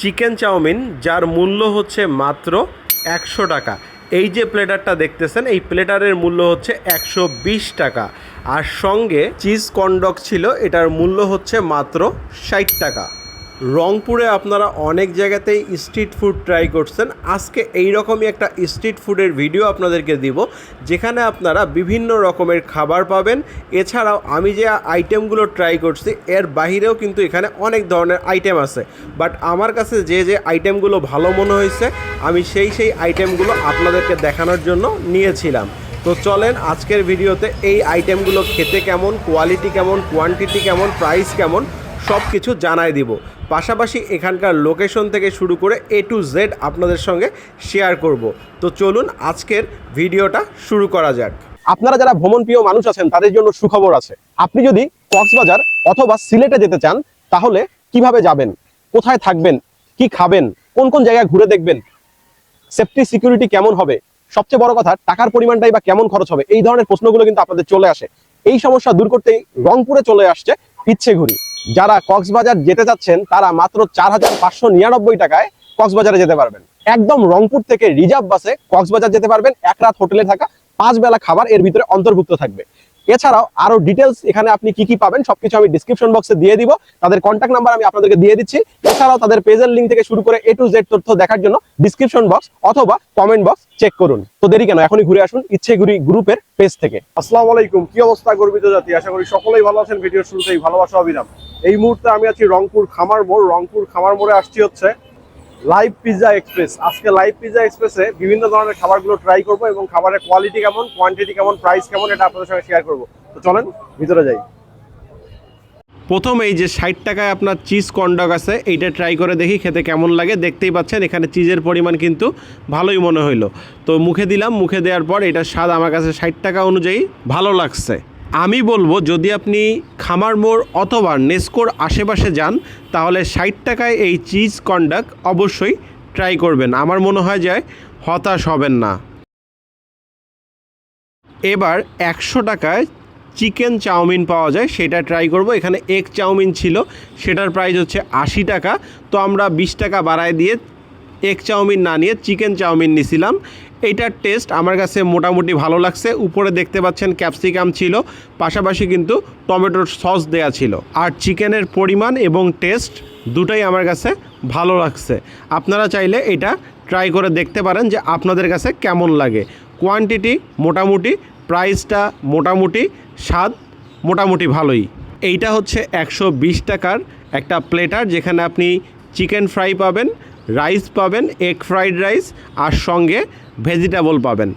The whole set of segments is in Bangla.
চিকেন চাউমিন, যার মূল্য হচ্ছে মাত্র একশো টাকা। এই যে প্লেটারটা দেখতেছেন, এই প্লেটারের মূল্য হচ্ছে একশো বিশ টাকা। আর সঙ্গে চিজ কন্ডক ছিল, এটার মূল্য হচ্ছে মাত্র ষাট টাকা। রংপুরে আপনারা অনেক জায়গাতেই স্ট্রিট ফুড ট্রাই করছেন। আজকে এই রকমই একটা স্ট্রিট ফুডের ভিডিও আপনাদেরকে দিব, যেখানে আপনারা বিভিন্ন রকমের খাবার পাবেন। এছাড়াও আমি যে আইটেমগুলো ট্রাই করছি, এর বাহিরেও কিন্তু এখানে অনেক ধরনের আইটেম আছে। বাট আমার কাছে যে যে আইটেমগুলো ভালো মনে হয়েছে, আমি সেই সেই আইটেমগুলো আপনাদেরকে দেখানোর জন্য নিয়েছিলাম। তো চলেন আজকের ভিডিওতে এই আইটেমগুলো খেতে কেমন কোয়ালিটি কেমন কোয়ান্টিটি কেমন প্রাইস কেমন সব কিছু জানাই দিব। পাশাপাশি এখানকার লোকেশন থেকে শুরু করে এ টু জেড আপনাদের সঙ্গে শেয়ার করব। তো চলুন আজকের ভিডিওটা শুরু করা যাক। আপনারা যারা ভ্রমণ প্রিয় মানুষ আছেন, তাদের জন্য সুখবর আছে। আপনি যদি কক্সবাজার অথবা সিলেটে যেতে চান, তাহলে কীভাবে যাবেন? কোথায় থাকবেন? কি খাবেন? কোন কোন জায়গায় ঘুরে দেখবেন? সেফটি, সিকিউরিটি কেমন হবে? সবচেয়ে বড় কথা, টাকার পরিমাণটাই বা কেমন খরচ হবে? এই ধরনের প্রশ্নগুলো কিন্তু আপনাদের চলে আসে। এই সমস্যা দূর করতেই রংপুরে চলে আসছে ইচ্ছে ঘুরি যারা কক্সবাজার যেতে যাচ্ছেন তারা মাত্র চার হাজার পাঁচশো নিরানব্বই টাকায় কক্সবাজারে যেতে পারবেন। একদম রংপুর থেকে রিজার্ভ বাসে কক্সবাজার যেতে পারবেন। এক রাত হোটেলে থাকা, পাঁচ বেলা খাবার এর ভিতরে অন্তর্ভুক্ত থাকবে। এছাড়াও আরও ডিটেলস এখানে আপনি কি কি পাবেন, সবকিছু আমি ডিসক্রিপশন বক্সে দিয়ে দিব। তাদের কন্ট্যাক্ট নাম্বার আমি আপনাদেরকে দিয়ে দিচ্ছি। এছাড়াও তাদের পেজের লিঙ্ক থেকে শুরু করে এ টু জেড তথ্য দেখার জন্য ডিসক্রিপশন বক্স অথবা কমেন্ট বক্স চেক করুন। তো দেরি কেন, এখনই ঘুরে আসুন ইচ্ছে ঘুরি গ্রুপের পেজ থেকে। আসসালামু আলাইকুম, কি অবস্থা গর্বিত জাতি? আশা করি সকলেই ভালো আছেন, ভিডিওর শুরুতেই ভালোবাসা অবিরাম এই মুহূর্তে আমি আছি রংপুর খামার মোড়। রংপুর খামার মোড়ে আসছি হচ্ছে লাইভ পিজা এক্সপ্রেস আজকে লাইভ পিজা এক্সপ্রেসে বিভিন্ন ধরনের খাবারগুলো ট্রাই করব এবং খাবারের কোয়ালিটি কেমন কোয়ান্টিটি কেমন প্রাইস কেমন, এটা আপনাদের সঙ্গে শেয়ার করব। তো চলেন, ভিতরে যাই। প্রথম এই যে ষাট টাকায় আপনার চিজ কন্ডক আছে, এইটা ট্রাই করে দেখি খেতে কেমন লাগে। দেখতেই পাচ্ছেন, এখানে চিজের পরিমাণ কিন্তু ভালোই মনে হইল। তো মুখে দিলাম, মুখে দেওয়ার পর এটার স্বাদ আমার কাছে ষাট টাকা অনুযায়ী ভালো লাগছে। আমি বলব যদি আপনি খামার মোড় অথবা নেস্কোর আশেপাশে যান, তাহলে ষাট টাকায় এই চিজ কন্ডাক অবশ্যই ট্রাই করবেন। আমার মনে হয় যে হতাশ হবেন না। এবার একশো টাকায় চিকেন চাউমিন পাওয়া যায়, সেটা ট্রাই করব। এখানে এগ চাউমিন ছিল, সেটার প্রাইস হচ্ছে আশি টাকা। তো আমরা বিশ টাকা বাড়ায় দিয়ে এগ চাউমিন না নিয়ে চিকেন চাউমিন নিছিলাম। এইটার টেস্ট আমার কাছে মোটামুটি ভালো লাগছে। উপরে দেখতে পাচ্ছেন ক্যাপসিকাম ছিল, পাশাপাশি কিন্তু টমেটোর সস দেয়া ছিল। আর চিকেনের পরিমাণ এবং টেস্ট দুটাই আমার কাছে ভালো লাগছে। আপনারা চাইলে এটা ট্রাই করে দেখতে পারেন যে আপনাদের কাছে কেমন লাগে। কোয়ান্টিটি মোটামুটি, প্রাইসটা মোটামুটি, স্বাদ মোটামুটি ভালোই। এইটা হচ্ছে একশো বিশ টাকার একটা প্লেটার যেখানে আপনি চিকেন ফ্রাই পাবেন রাইস পাবেন, এগ ফ্রাইড রাইস আর সঙ্গে ভেজিটেবল পাবেন।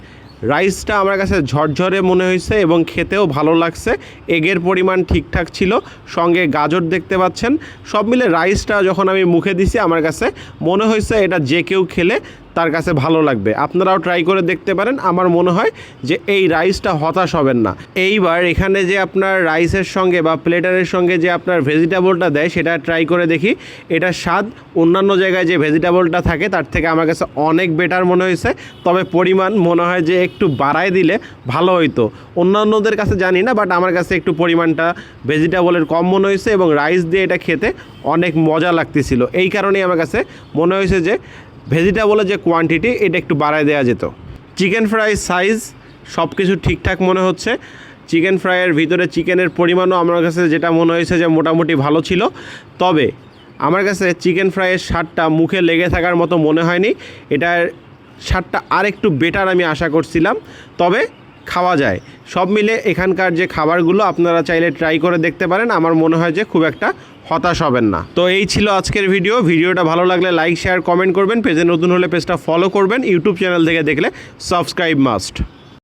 রাইসটা আমার কাছে ঝরঝরে মনে হয়েছে এবং খেতেও ভালো লাগছে। এগের পরিমাণ ঠিকঠাক ছিল, সঙ্গে গাজর দেখতে পাচ্ছেন। সব মিলে রাইসটা যখন আমি মুখে দিছি, আমার কাছে মনে হয়েছে এটা যে কেউ খেলে তার কাছে ভালো লাগবে। আপনারাও ট্রাই করে দেখতে পারেন। আমার মনে হয় যে এই রাইসটা হতাশ হবেন না। এইবার এখানে যে আপনার রাইসের সঙ্গে বা প্লেটারের সঙ্গে যে আপনার ভেজিটেবলটা দেয়, সেটা ট্রাই করে দেখি। এটার স্বাদ, অন্যান্য জায়গায় যে ভেজিটেবলটা থাকে, তার থেকে আমার কাছে অনেক বেটার মনে হয়েছে। তবে পরিমাণ মনে হয় যে একটু বাড়ায় দিলে ভালো হইতো। অন্যান্যদের কাছে জানি না বাট আমার কাছে একটু পরিমাণটা ভেজিটেবলের কম মনে হয়েছে এবং রাইস দিয়ে এটা খেতে অনেক মজা লাগতেছিল। এই কারণেই আমার কাছে মনে হয়েছে যে ভেজিটেবলের যে কোয়ান্টিটি এটা একটু বাড়ায় দেওয়া যেত। চিকেন ফ্রাই সাইজ সব কিছু ঠিকঠাক মনে হচ্ছে। চিকেন ফ্রাইয়ের ভিতরে চিকেনের পরিমাণও আমার কাছে যেটা মনে হয়েছে যে মোটামুটি ভালো ছিল। তবে আমার কাছে চিকেন ফ্রাইয়ের স্বাদটা মুখে লেগে থাকার মতো মনে হয়নি। এটার স্বাদটা আরেকটু বেটার আমি আশা করছিলাম। তবে খাওয়া যায়। সব মিলে এখানকার যে খাবারগুলো আপনারা চাইলে ট্রাই করে দেখতে পারেন। আমার মনে হয় যে খুব একটা হতাশ হবেন না। তো এই ছিল আজকের ভিডিও। ভিডিওটা ভালো লাগলে লাইক, শেয়ার, কমেন্ট করবেন। পেজে নতুন হলে পেজটা ফলো করবেন। ইউটিউব চ্যানেল থেকে দেখলে সাবস্ক্রাইব মাস্ট।